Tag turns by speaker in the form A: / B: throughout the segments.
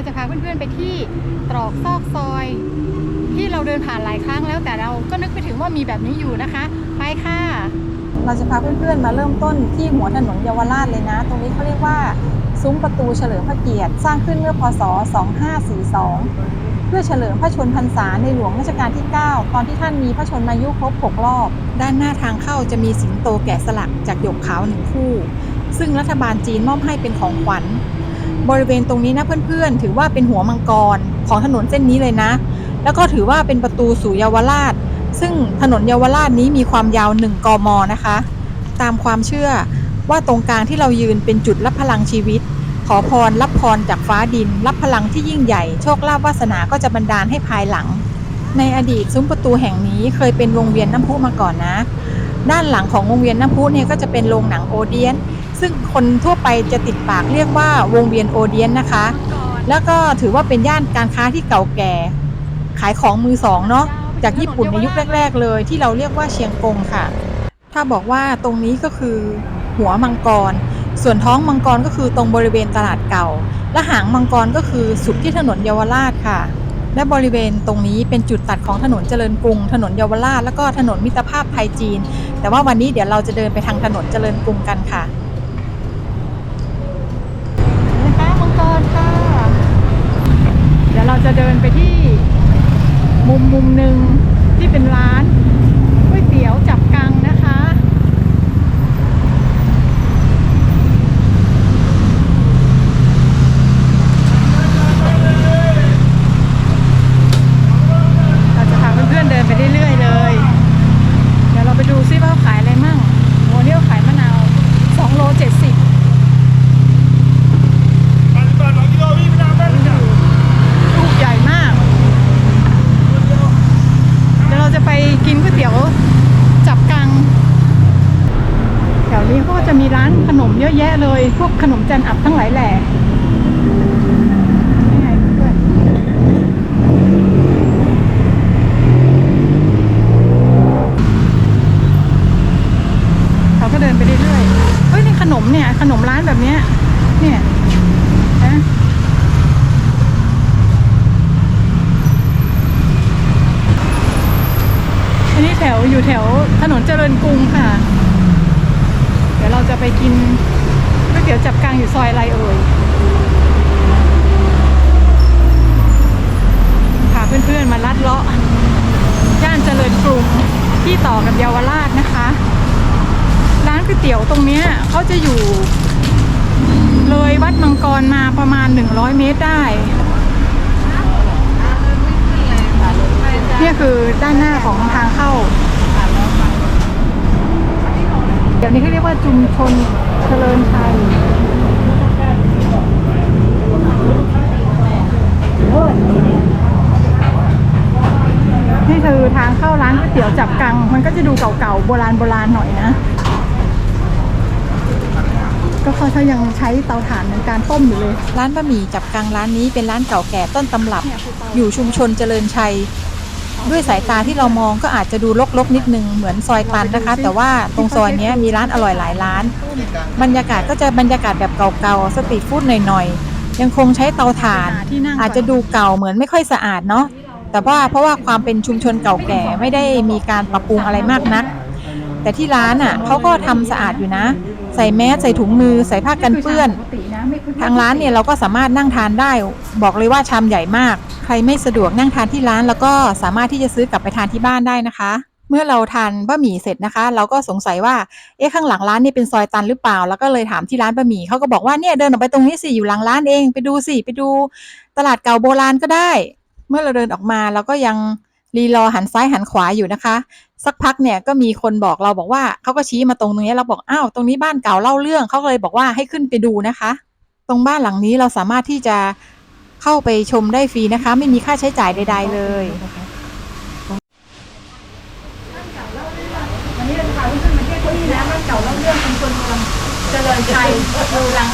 A: เราจะพาเพื่อนๆไปที่ตรอกซอกซอย ที่เราเดินผ่านหลายครั้งแล้วแต่เราก็นึกไปถึงว่ามีแบบนี้อยู่นะคะ ไปค่ะ
B: เราจะพาเพื่อนๆมาเริ่มต้นที่หัวถนนเยาวราชเลยนะ ตรงนี้เขาเรียกว่าซุ้มประตูเฉลิมพระเกียรติ สร้างขึ้นเมื่อพศ 2542 เพื่อเฉลิมพระชนพรรษาในหลวงรัชกาลที่ 9 ตอนที่ท่านมีพระชนมายุครบ 6 รอบ ด้านหน้าทางเข้าจะมีสิงโตแกะสลักจากหยกขาวหนึ่งคู่ ซึ่งรัฐบาลจีนมอบให้เป็นของขวัญ บริเวณตรงนี้นะเพื่อนๆ ถือว่าเป็นหัวมังกรของถนนเส้นนี้เลยนะ แล้วก็ถือว่าเป็นประตูสู่เยาวราช ซึ่งถนนเยาวราชนี้มีความยาว1กมนะคะ ตามความเชื่อว่าตรงกลางที่เรายืนเป็นจุดรับพลังชีวิต ขอพรรับพรจากฟ้าดิน รับพลังที่ยิ่งใหญ่ โชคลาภวาสนาก็จะบันดาลให้ภายหลัง ในอดีตซุ้มประตูแห่งนี้เคยเป็นวงเวียนน้ำพุมาก่อนนะ ด้านหลังของวงเวียนน้ำพุเนี่ยก็จะเป็นโรงหนังโอเดียน ซึ่งคนทั่วไปจะติดปากเรียกว่าวงเวียนโอเดียนนะคะ แล้วก็ถือว่าเป็นย่านการค้าที่เก่าแก่ ขายของมือสองเนาะจากญี่ปุ่นในยุคแรก ๆ เลย ที่เราเรียกว่าเชียงกงค่ะ ถ้าบอกว่าตรงนี้ก็คือหัวมังกร ส่วนท้องมังกรก็คือตรงบริเวณตลาดเก่า และหางมังกรก็คือสุดที่ถนนเยาวราชค่ะ และบริเวณตรงนี้เป็นจุดตัดของถนนเจริญกรุง ถนนเยาวราช แล้วก็ถนนมิตรภาพไทยจีน แต่ว่าวันนี้เดี๋ยวเราจะเดินไปทางถนนเจริญกรุงกันค่ะ
A: นะคะมังกรค่ะ เดี๋ยวเรา จะเดินไปที่มุมมุมหนึ่งที่เป็นร้านก๋วยเตี๋ยวจับกังนะคะ เราจะพาเพื่อนๆเดินไปเรื่อยๆเลย เดี๋ยวเราไปดูซิว่าเขาขายอะไรมั่งโอ้เนี่ยเขาขายมะนาว2โล70 ลูกใหญ่มาก เดี๋ยวเราจะไปกินก๋วยเตี๋ยวจับกัง แถวนี้เขาก็จะมีร้านขนมเยอะแยะเลย พวกขนมจันอับทั้งหลายแหล่นี่ไงเพื่อนเขาก็เดินไปเรื่อยๆเฮ้ยนี่ขนมเนี่ย ขนมร้านแบบเนี้ยเนี่ยนะ อันนี้แถวอยู่แถวถนนเจริญกรุงค่ะ เดี๋ยวเราจะไปกินก๋วยเตี๋ยวจับกลางอยู่ซอยอะไรเอ่ยพาเพื่อนๆมาลัดเลาะย่านเจริญกรุงที่ต่อ กับเยาวราชนะคะ ร้านก๋วยเตี๋ยวตรงเนี้ยเขาจะอยู่ เลยวัดมังกรมาประมาณ 100 เมตรได้เนี่ยคือด้านหน้าของทางเข้า เดี๋ยวนี้เขาเรียกว่าชุมชนเจริญชัย คือทางเข้าร้านก๋วยเตี๋ยวจับกัง มันก็จะดูเก่าๆโบราณโบราณหน่อยนะ ก็เขาเขายังใช้เตาถ่านในการต้มอยู่เลย
B: ร้านบะหมี่จับกังร้านนี้เป็นร้านเก่าแก่ต้นตำรับ อยู่ชุมชนเจริญชัย ด้วยสายตาที่เรามองก็อาจจะดูรกๆนิดนึงเหมือนซอยตันนะคะ แต่ว่าตรงซอยเนี้ยมีร้านอร่อยหลายร้าน บรรยากาศก็จะบรรยากาศแบบเก่าๆสตรีทฟู้ดหน่อยๆยังคงใช้เตาถ่าน
A: ที่นั่ง
B: อาจจะดูเก่าเหมือนไม่ค่อยสะอาดเนาะ แต่ว่าเพราะว่าความเป็นชุมชนเก่าแก่ไม่ได้มีการปรับปรุงอะไรมากนัก แต่ที่ร้านอะเขาก็ทำสะอาดอยู่นะ ใส่แมสใส่ถุงมือใส่ผ้ากันเปื้อน ทางร้านเนี่ยเราก็สามารถนั่งทานได้ บอกเลยว่าชามใหญ่มาก ใครไม่สะดวกนั่งทานที่ร้าน แล้วก็สามารถที่จะซื้อกลับไปทานที่บ้านได้นะคะเมื่อเราทานบะหมี่เสร็จนะคะ เราก็สงสัยว่าเอ๊ะข้างหลังร้านนี่เป็นซอยตันหรือเปล่า แล้วก็เลยถามที่ร้านบะหมี่เขาก็บอกว่าเนี่ยเดินออกไปตรงนี้สิอยู่หลังร้านเอง ไปดูสิไปดูตลาดเก่าโบราณก็ได้ เมื่อเราเดินออกมาเราก็ยังรีรอหันซ้ายหันขวาอยู่นะคะ สักพักเนี่ยก็มีคนบอกเราบอกว่าเขาก็ชี้มาตรงนี้เราบอกอ้าวตรงนี้บ้านเก่าเล่าเรื่องเขาเลยบอกว่าให้ขึ้นไปดูนะคะ ตรงบ้านหลังนี้เราสามารถที่จะเข้าไปชมได้ฟรีนะคะ ไม่มีค่าใช้จ่ายใด ๆ เลย
A: วันนี้เราจะพาเพื่อนๆมาเที่ยวที่นี่นะบ้านเก่าเล่าเรื่องชุมชนเมืองเจริญชัยอยู่หลัง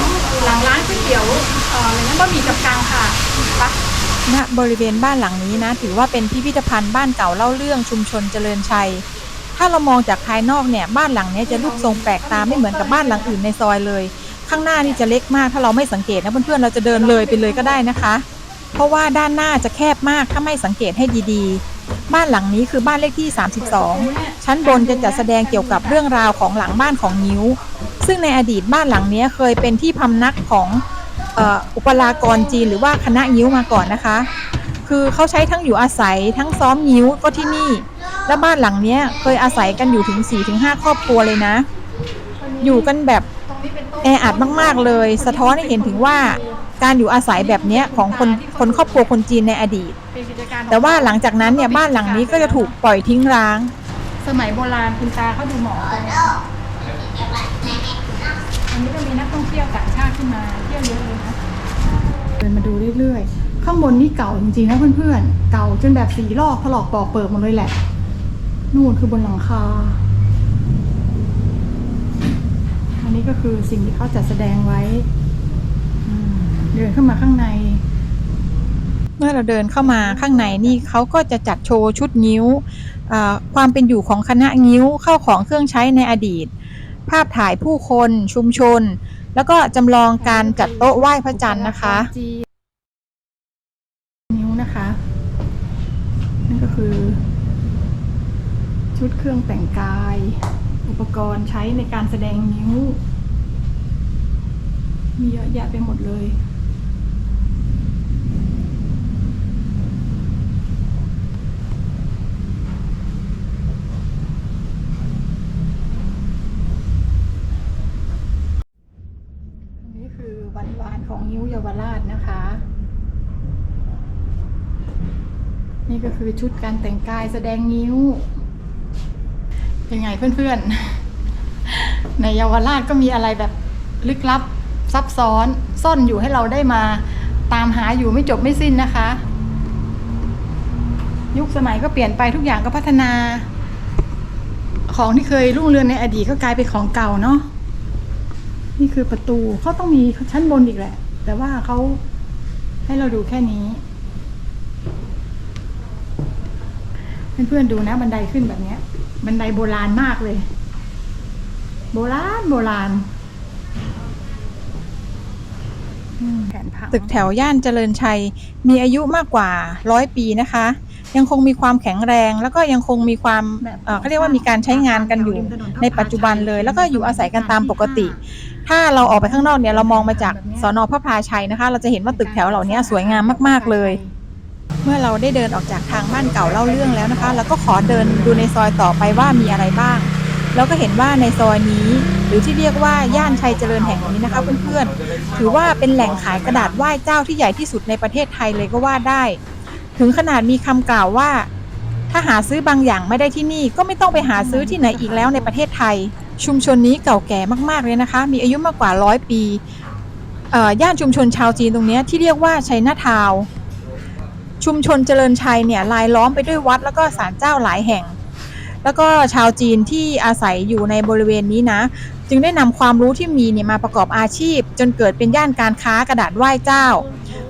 A: หลังร้านก๋วยเตี๋ยวเอ่ออะไรนะบะหมี่จับกังค่ะไปะ
B: ณบริเวณบ้านหลังนี้นะ ถือว่าเป็นพิพิธภัณฑ์บ้านเก่าเล่าเรื่องชุมชนเจริญชัย ถ้าเรามองจากภายนอกเนี่ยบ้านหลังนี้จะรูปทรงแปลกตาไม่เหมือนกับบ้านหลังอื่นในซอยเลย ข้างหน้านี่จะเล็กมาก ถ้าเราไม่สังเกตนะเพื่อนๆเราจะเดินเลยไปเลยก็ได้นะคะ เพราะว่าด้านหน้าจะแคบมากถ้าไม่สังเกตให้ดีๆ บ้านหลังนี้คือบ้านเลขที่ 32 ชั้นบนจะจัดแสดงเกี่ยวกับเรื่องราวของหลังบ้านของนิ้ว ซึ่งในอดีตบ้านหลังนี้เคยเป็นที่พำนักของ อุปรากรจีนหรือว่าคณะงิ้วมาก่อนนะคะ คือเขาใช้ทั้งอยู่อาศัยทั้งซ้อมงิ้วก็ที่นี่ และบ้านหลังเนี้ยเคยอาศัยกันอยู่ถึง 4-5 ครอบครัวเลยนะ อยู่กันแบบแออัดมาก ๆ เลย สะท้อนให้เห็นถึงว่าการอยู่อาศัยแบบนี้ของคนคนครอบครัวคนจีนในอดีต แต่ว่าหลังจากนั้นเนี่ยบ้านหลังนี้ก็จะถูกปล่อยทิ้งร้าง
A: สมัยโบราณคุณตาเขาดูหมอกันเนี่ยอันนี้ก็มีนักท่องเที่ยวต่างชาติขึ้นมาเที่ยวเยอะเลย นะเดินมาดูเรื่อยๆ ข้างบนนี่เก่าจริงๆนะเพื่อนๆ เก่าจนแบบสีลอกถลอกปอกเปิดหมดเลยแหละ นู่นคือบนหลังคา อันนี้ก็คือสิ่งที่เขาจัดแสดงไว้ เดินเข้ามาข้างใน
B: เมื่อเราเดินเข้ามาข้างในนี่เขาก็จะจัดโชว์ชุดงิ้ว ความเป็นอยู่ของคณะงิ้วเข้าของเครื่องใช้ในอดีต ภาพถ่ายผู้คนชุมชน แล้วก็จำลองการจัดโต๊ะไหว้พระจันทร์นะคะ
A: นิ้วนะคะ นั่นก็คือ ชุดเครื่องแต่งกาย อุปกรณ์ใช้ในการแสดงนิ้ว มีเยอะแยะไปหมดเลย อันนี้คือวันวานของนิ้วเยาวราชนะคะ นี่ก็ คือชุดการแต่งกายแสดงนิ้ว เป็นไงเพื่อนๆ ในเยาวราชก็มีอะไรแบบลึกลับซับซ้อนซ่อนอยู่ให้เราได้มาตามหาอยู่ไม่จบไม่สิ้นนะคะ ยุคสมัยก็เปลี่ยนไปทุกอย่างก็พัฒนา ของที่เคยรุ่งเรืองในอดีตก็กลายเป็นของเก่าเนาะนี่คือประตูเขาต้องมีชั้นบนอีกแหละ แต่ว่าเขาให้เราดูแค่นี้ เพื่อนๆดูนะ บันไดขึ้นแบบเนี้ย บันไดโบราณมากเลย โบราณโบราณอืมแผนผัง
B: ตึกแถวย่านเจริญชัย มีอายุมากกว่าร้อยปีนะคะ ยังคงมีความแข็งแรง แล้วก็ยังคงมีความเอ่อเขาเรียกว่ามีการใช้งานกันอยู่ในปัจจุบันเลย แล้วก็อยู่อาศัยกันตามปกติ ถ้าเราออกไปข้างนอกเนี่ยเรามองมาจากสอนอพระพลาชัยนะคะ เราจะเห็นว่าตึกแถวเหล่านี้สวยงามมาก ๆเลย เมื่อเราได้เดินออกจากทางบ้านเก่าเล่าเรื่องแล้วนะคะ แล้วก็ขอเดินดูในซอยต่อไปว่ามีอะไรบ้าง แล้วก็เห็นว่าในซอยนี้ หรือที่เรียกว่าย่านชัยเจริญแห่งนี้นะคะเพื่อนๆ ถือว่าเป็นแหล่งขายกระดาษไหว้เจ้าที่ใหญ่ที่สุดในประเทศไทยเลยก็ว่าได้ ถึงขนาดมีคำกล่าวว่า ถ้าหาซื้อบางอย่างไม่ได้ที่นี่ ก็ไม่ต้องไปหาซื้อที่ไหนอีกแล้วในประเทศไทย ชุมชนนี้เก่าแก่มากๆเลยนะคะ มีอายุมากกว่าร้อยปีย่านชุมชนชาวจีนตรงนี้ที่เรียกว่าชัยนาทาวน์ ชุมชนเจริญชัยเนี่ยลายล้อมไปด้วยวัดแล้วก็ศาลเจ้าหลายแห่ง แล้วก็ชาวจีนที่อาศัยอยู่ในบริเวณนี้นะ จึงได้นำความรู้ที่มีเนี่ยมาประกอบอาชีพ จนเกิดเป็นย่านการค้ากระดาษไหว้เจ้า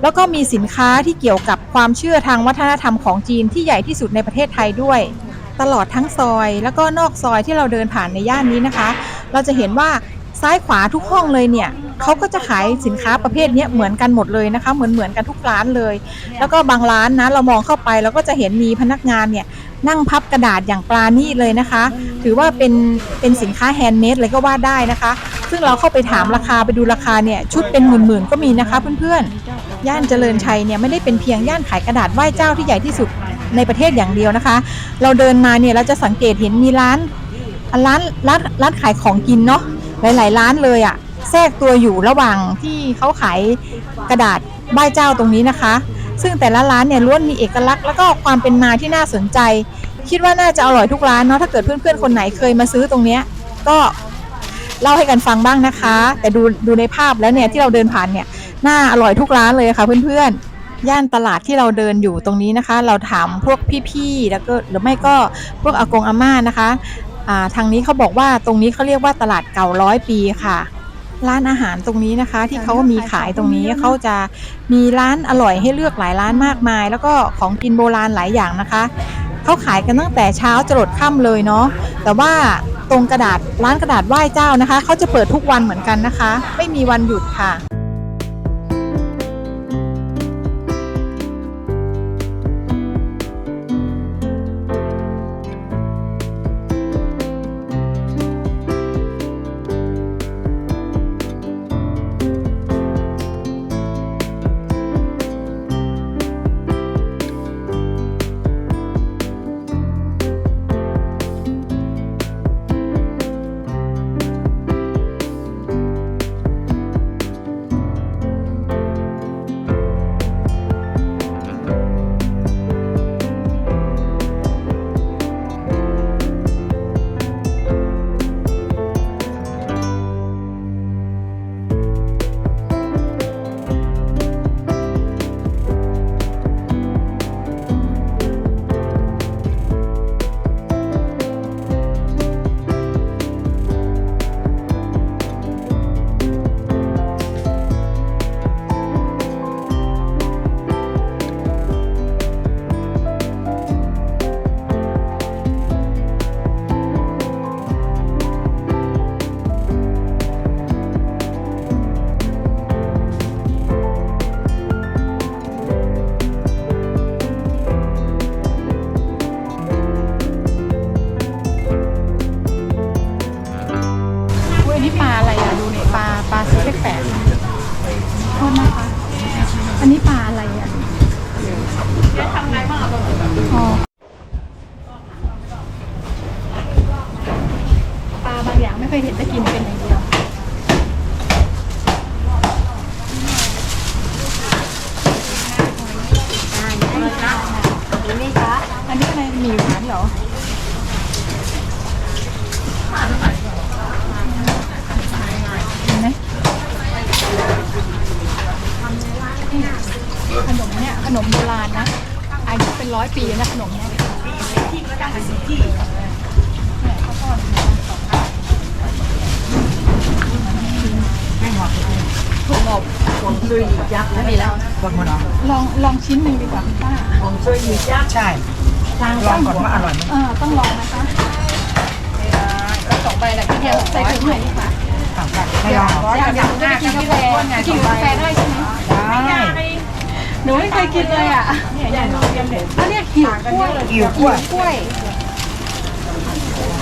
B: แล้วก็มีสินค้าที่เกี่ยวกับความเชื่อทางวัฒนธรรมของจีนที่ใหญ่ที่สุดในประเทศไทยด้วย ตลอดทั้งซอยแล้วก็นอกซอยที่เราเดินผ่านในย่านนี้นะคะ เราจะเห็นว่าซ้ายขวาทุกห้องเลยเนี่ย เขาก็จะขายสินค้าประเภทเนี้ยเหมือนกันหมดเลยนะคะ เหมือนเหมือนกันทุกร้านเลย แล้วก็บางร้านนะเรามองเข้าไปเราก็จะเห็นมีพนักงานเนี่ยนั่งพับกระดาษอย่างปราณีตเลยนะคะ ถือว่าเป็นเป็นสินค้าแฮนด์เมดเลยก็ว่าได้นะคะ ซึ่งเราเข้าไปถามราคาไปดูราคาเนี่ยชุดเป็นหมื่นๆก็มีนะคะเพื่อนๆ ย่านเจริญชัยเนี่ยไม่ได้เป็นเพียงย่านขายกระดาษไหว้เจ้าที่ใหญ่ที่สุดในประเทศอย่างเดียวนะคะ เราเดินมาเนี่ยเราจะสังเกตเห็นมีร้านร้านร้านร้านขายของกินเนาะหลายๆร้านเลยอะ แทรกตัวอยู่ระหว่างที่เขาขายกระดาษไหว้เจ้าตรงนี้นะคะ ซึ่งแต่ละร้านเนี่ยล้วนมีเอกลักษณ์แล้วก็ความเป็นมาที่น่าสนใจ คิดว่าน่าจะอร่อยทุกร้านเนาะถ้าเกิดเพื่อนๆคนไหนเคยมาซื้อตรงเนี้ยก็เล่าให้กันฟังบ้างนะคะ แต่ดูดูในภาพแล้วเนี่ยที่เราเดินผ่านเนี่ยน่าอร่อยทุกร้านเลยค่ะเพื่อนๆย่านตลาดที่เราเดินอยู่ตรงนี้นะคะ เราถามพวกพี่ๆแล้วก็หรือไม่ก็พวกอากงอาม่านะคะทางนี้เขาบอกว่าตรงนี้เขาเรียกว่าตลาดเก่าร้อยปีค่ะ ร้านอาหารตรงนี้นะคะ ที่เขามีขายตรงนี้เขาจะมีร้านอร่อยให้เลือกหลายร้านมากมาย แล้วก็ของกินโบราณหลายอย่างนะคะเขาขายกันตั้งแต่เช้าจรดค่ำเลยเนาะแต่ว่าตรงกระดาษร้านกระดาษไหว้เจ้านะคะเขาจะเปิดทุกวันเหมือนกันนะคะ ไม่มีวันหยุดค่ะ
A: อันนี้ปลา
C: อะ
A: ไรอะ ขนมโบราณนะ อายุเป็นร้อยปีนะขนมเนี่ยเนี่ยข้าวทอดเนี่ยถั่วงอก
C: ผมช่วยหยิบยักษ์ไม่มีแล้ว
A: ลองลองชิ้นหนึ่งดีกว่าคุณป้า
C: ผมช่วยหยิบยักษ์
D: ใช่ลองก่อนว่าอร่อยไหม
A: เออต้องลองนะคะสองใบแหละพี่เดียวใส่ถุงหน่อยดีกว่า
D: ให้ลอง
A: อยากอยากจะไปกินกาแฟกินกาแฟได้ใช่ไหม
D: ได้
A: หนูไม่เคยกินเลยอะเนี่ยอย่างเราเรียนเด็กเขาเรียกหิวกล้วย
D: หิวกล้วย
A: กล้วย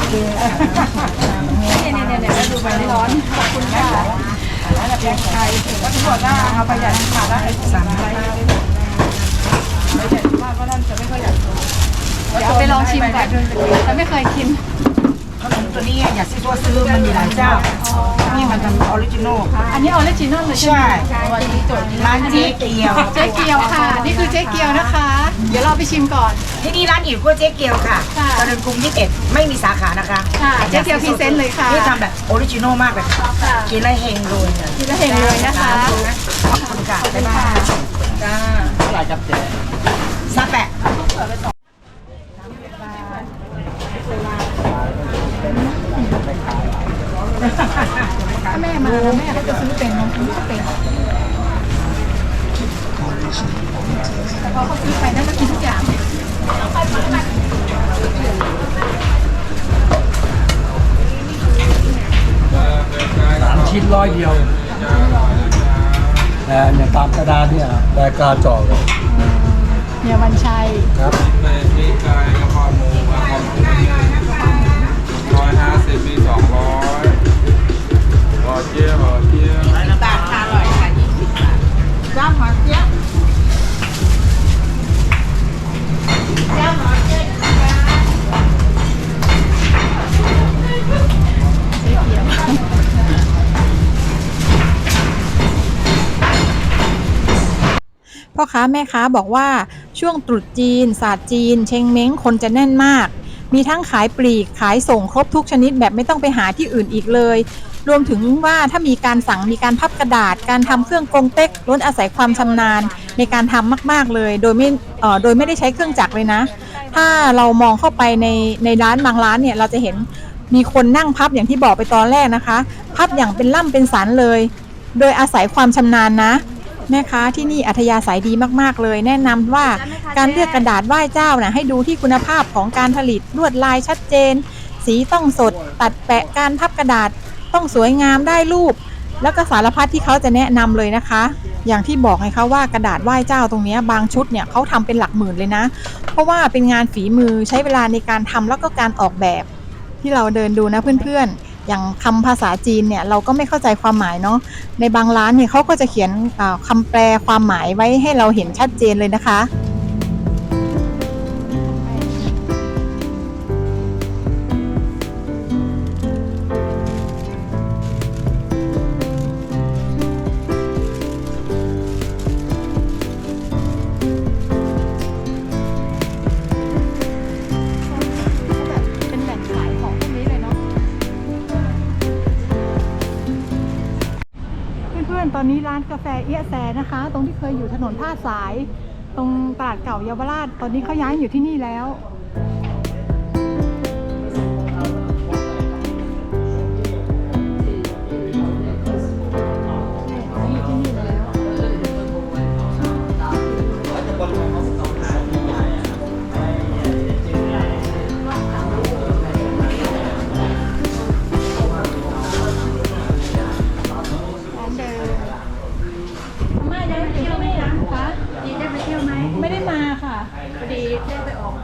A: เนี่ยเนี่ยเนี่ยเนี่ยดูมันร้อนขอบคุณค่ะแล้วจะเป็นไทยแล้วทุกคนก็เอาไปยันขาได้
D: สามร้อย
A: เดี๋ยวเอาไปลองชิมก่อนแต่ไม่เคยกิน
D: ขนมตัวนี้อย่าซื้อตัวซื้อมันมีหลายเจ้า นี่มันทำออริจินอล
A: อันนี้ออริจินอลเลยใช่ไหม
D: ใช่ร้านเจ๊เกียว
A: เจ๊เกียวค่ะ นี่คือเจ๊เกียวนะคะ เดี๋ยวเราไปชิมก่อน
D: ที่นี่ร้านอิ๋วกล้วยเจ๊เกียวค่ะ
A: ค่ะ
D: เจริญกรุง21ไม่มีสาขานะคะ
A: ค่ะเจ๊เกียวพรีเซนต์เลยค่ะ
D: นี่ทำแบบออริจินอลมากเลย
A: ค่ะ
D: กินแล้วเฮงรวยเลย
A: กินแล้วเฮงเลยนะคะ
D: ขอบคุณค่ะบ๊ายบายจ้าหลายกับเจ๊ซาแปะ
A: ถ้าแม่มาแล้วแม่ก็จะซื้อเป็นน้องซื้อก็เป็นแต่พอเขาซื้อไปได้ก็กินทุกอย่าง
E: สามชิ้นร้อยเดียวแต่เนี่ยตามกระดานเนี่ยรายการจอกเลย
A: เนี่ยวันชัย
E: ครับ
F: เป็นมีไก่กระเพาะหมูกระเพาะหมูร้อยห้าสิบมีสองร้อยห่อ เจี๊ยห่อเจี๊ยบ
D: บาทค่ะอร่อยค่ะ20บาทจ้าหอเจี๊ยบ
B: พ่อค้าแม่ค้าบอกว่าช่วงตรุษจีน ศาสตร์จีน เชงเม้งคนจะแน่นมาก มีทั้งขายปลีกขายส่งครบทุกชนิดแบบไม่ต้องไปหาที่อื่นอีกเลย รวมถึงว่าถ้ามีการสั่งมีการพับกระดาษ การทำเครื่องกงเต็กล้วนอาศัยความชำนาญในการทำมาก ๆเลย โดยไม่โดยไม่ได้ใช้เครื่องจักรเลยนะ ถ้าเรามองเข้าไปในในร้านบางร้านเนี่ยเราจะเห็นมีคนนั่งพับอย่างที่บอกไปตอนแรกนะคะ พับอย่างเป็นล่ำเป็นสันเลย โดยอาศัยความชำนาญนะแม่ค้าที่นี่อัธยาศัยดีมากๆเลย แนะนำว่าการเลือกกระดาษไหว้เจ้านะให้ดูที่คุณภาพของการผลิตลวดลายชัดเจน สีต้องสด ตัดแปะการพับกระดาษ ต้องสวยงามได้รูป แล้วก็สารพัดที่เขาจะแนะนำเลยนะคะ อย่างที่บอกไงคะว่ากระดาษไหว้เจ้าตรงนี้บางชุดเนี่ยเขาทำเป็นหลักหมื่นเลยนะ เพราะว่าเป็นงานฝีมือใช้เวลาในการทำแล้วก็การออกแบบที่เราเดินดูนะเพื่อนๆ อย่างคำภาษาจีนเนี่ยเราก็ไม่เข้าใจความหมายเนาะ ในบางร้านเนี่ยเขาก็จะเขียนอ่าคำแปลความหมายไว้ให้เราเห็นชัดเจนเลยนะคะ
A: ตอนนี้ร้านกาแฟเอี้ยแซนะคะ ตรงที่เคยอยู่ถนนท่าสาย ตรงตลาดเก่าเยาวราช ตอนนี้เขาย้ายอยู่ที่นี่แล้ว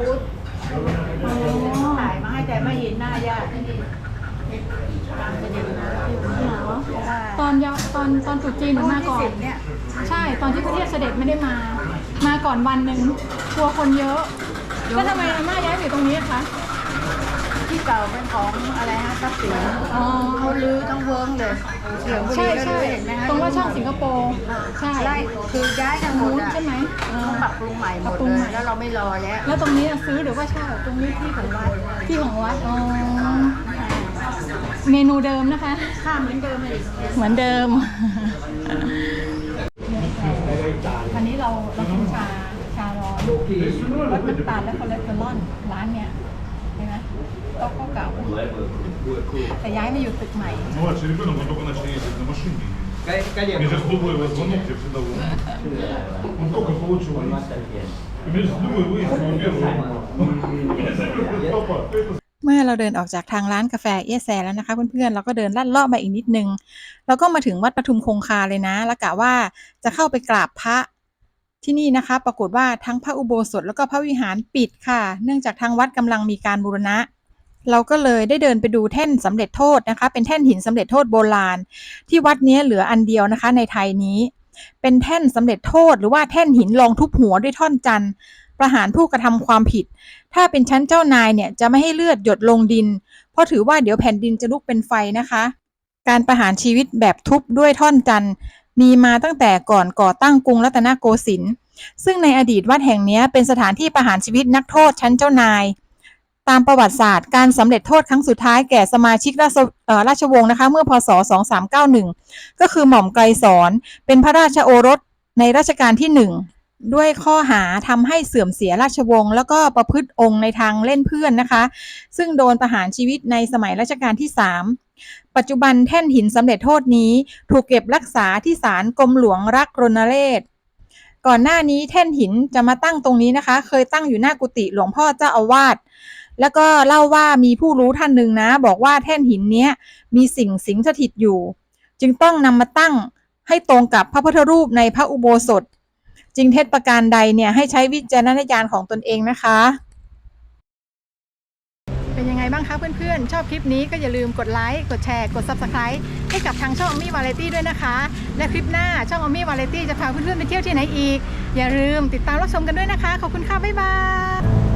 A: ได้ไป
C: ออกบูธถ่ายมาให้แต่ไม่เห็นหน้าญาติ
A: ตอนยาตอนตอนตรุษจีนหนูมาก่อน
C: เนี่ย
A: ใช่ตอนที่พระเทพเสด็จไม่ได้มา มาก่อนวันหนึ่งกลัวคนเยอะก็ทำไมอาม่าย้ายไปอยู่ตรงนี้อะคะ
C: ที่ เก่าเป็นของอะไรฮะทรัพย์สิน
A: อ๋อ
C: เขาลื้อทั้งเวิร์งเลยเหลืองบุรี
A: ใช่
C: ก็
A: ใช่
C: ลื้อเห็นไหมฮะ
A: ตรงว่าช่องสิงคโปร์ใช่
C: ไล่คือย้ายทั้งหมด
A: นู้น
C: อะ
A: ใช่ไหมอ่า
C: ต้องปรับปรุงใหม่หม
A: ปรับ
C: ด
A: ปรุง
C: เล
A: ใหม่
C: ยแล้วเราไม่รอแล้ว
A: แล้วตรงนี้อะซื้อหรือว่าเช่าตรงนี้ที่ของวัดที่ของวัดอ๋อเมนูเดิมนะคะ
C: ค่าเหมือนเดิมเลย
A: เหมือนเดิมวันนี้เราเรากินชาชาร้อนลดน้ำตาลและคอเลสเตอรอลร้านเนี้ย เห็นไหมโต๊ะก็เก่า แต่ย้ายมาอยู่ตึกใหม่
G: Младший Ну, ребенок, он только начал ездить на машине. Мне сейчас был его звонок, я всегда был. Он только получил лицензию. И мне с другой выяснил первый. Меня зовут папа, это
B: เมื่อเราเดินออกจากทางร้านกาแฟเอแซแล้วนะคะเพื่อนๆเราก็เดินลัดเลาะมาอีกนิดนึงแล้วก็มาถึงวัดปทุมคงคาเลยนะ แล้วกะว่าจะเข้าไปกราบพระ ที่นี่นะคะ ปรากฏว่าทั้งพระอุโบสถแล้วก็พระวิหารปิดค่ะ เนื่องจากทางวัดกำลังมีการบูรณะ เราก็เลยได้เดินไปดูแท่นสำเร็จโทษนะคะ เป็นแท่นหินสำเร็จโทษโบราณ ที่วัดนี้เหลืออันเดียวนะคะ ในไทยนี้ เป็นแท่นสำเร็จโทษ หรือว่าแท่นหินรองทุบหัวด้วยท่อนจันทร์ประหารผู้กระทำความผิด ถ้าเป็นชั้นเจ้านายเนี่ยจะไม่ให้เลือดหยดลงดิน เพราะถือว่าเดี๋ยวแผ่นดินจะลุกเป็นไฟนะคะ การประหารชีวิตแบบทุบด้วยท่อนจันทร์ มีมาตั้งแต่ก่อนก่อตั้งกรุงรัตนโกสินทร์ซึ่งในอดีตวัดแห่งนี้เป็นสถานที่ประหารชีวิตนักโทษชั้นเจ้านาย ตามประวัติศาสตร์การสำเร็จโทษครั้งสุดท้ายแก่สมาชิกราชราชวงศ์นะคะ เมื่อพศ 2391 ก็คือหม่อมไกรสอนเป็นพระราชโอรสในรัชกาลที่หนึ่ง ด้วยข้อหาทำให้เสื่อมเสียราชวงศ์แล้วก็ประพฤติองค์ในทางเล่นเพื่อนนะคะ ซึ่งโดนประหารชีวิตในสมัยรัชกาลที่ 3 ปัจจุบันแท่นหินสำเร็จโทษนี้ ถูกเก็บรักษาที่ศาลกรมหลวงรักรณเรศก่อนหน้านี้แท่นหินจะมาตั้งตรงนี้นะคะ เคยตั้งอยู่หน้ากุฏิหลวงพ่อเจ้าอาวาสแล้วก็เล่าว่ามีผู้รู้ท่านหนึ่งนะ บอกว่าแท่นหินเนี้ยมีสิ่งสิงสถิตอยู่ จึงต้องนำมาตั้งให้ตรงกับพระพุทธรูปในพระอุโบสถ จริงเท็จประการใดเนี่ยให้ใช้วิจารณญาณของตนเองนะคะ เป็นยังไงบ้างคะเพื่อนๆ ชอบคลิปนี้ก็อย่าลืมกดไลค์ กดแชร์ กด Subscribe ให้กับทางช่องอมี่วาไรตี้ด้วยนะคะ และคลิปหน้าช่องอมี่วาไรตี้จะพาเพื่อนๆไปเที่ยวที่ไหนอีก อย่าลืมติดตามรับชมกันด้วยนะคะ ขอบคุณค่ะ บ๊ายบาย